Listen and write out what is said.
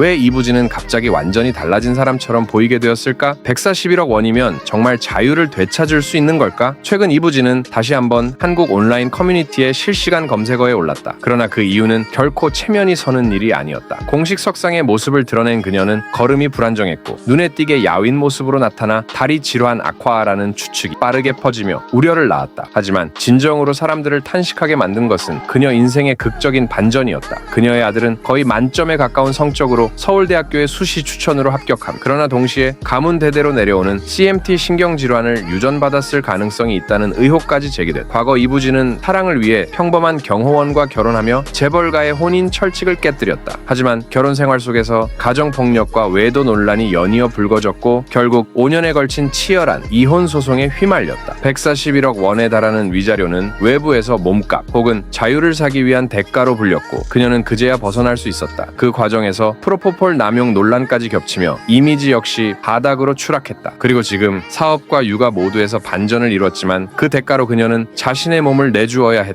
왜 이부진은 갑자기 완전히 달라진 사람처럼 보이게 되었을까? 141억 원이면 정말 자유를 되찾을 수 있는 걸까? 최근 이부진은 다시 한번 한국 온라인 커뮤니티의 실시간 검색어에 올랐다. 그러나 그 이유는 결코 체면이 서는 일이 아니었다. 공식 석상의 모습을 드러낸 그녀는 걸음이 불안정했고 눈에 띄게 야윈 모습으로 나타나 다리 질환 악화라는 추측이 빠르게 퍼지며 우려를 낳았다. 하지만 진정으로 사람들을 탄식하게 만든 것은 그녀 인생의 극적인 반전이었다. 그녀의 아들은 거의 만점에 가까운 성적으로 서울대학교의 수시 추천으로 합격함. 그러나 동시에 가문 대대로 내려오는 CMT 신경질환을 유전받았을 가능성이 있다는 의혹까지 제기됐다. 과거 이부진은 사랑을 위해 평범한 경호원과 결혼하며 재벌가의 혼인 철칙을 깨뜨렸다. 하지만 결혼 생활 속에서 가정 폭력과 외도 논란이 연이어 불거졌고 결국 5년에 걸친 치열한 이혼 소송에 휘말렸다. 141억 원에 달하는 위자료는 외부에서 몸값 혹은 자유를 사기 위한 대가로 불렸고 그녀는 그제야 벗어날 수 있었다. 그 과정에서 프로포폴 남용 논란까지 겹치며 이미지 역시 바닥으로 추락했다. 그리고 지금 사업과 육아 모두에서 반전을 이뤘지만 그 대가로 그녀는 자신의 몸을 내주어야 했다.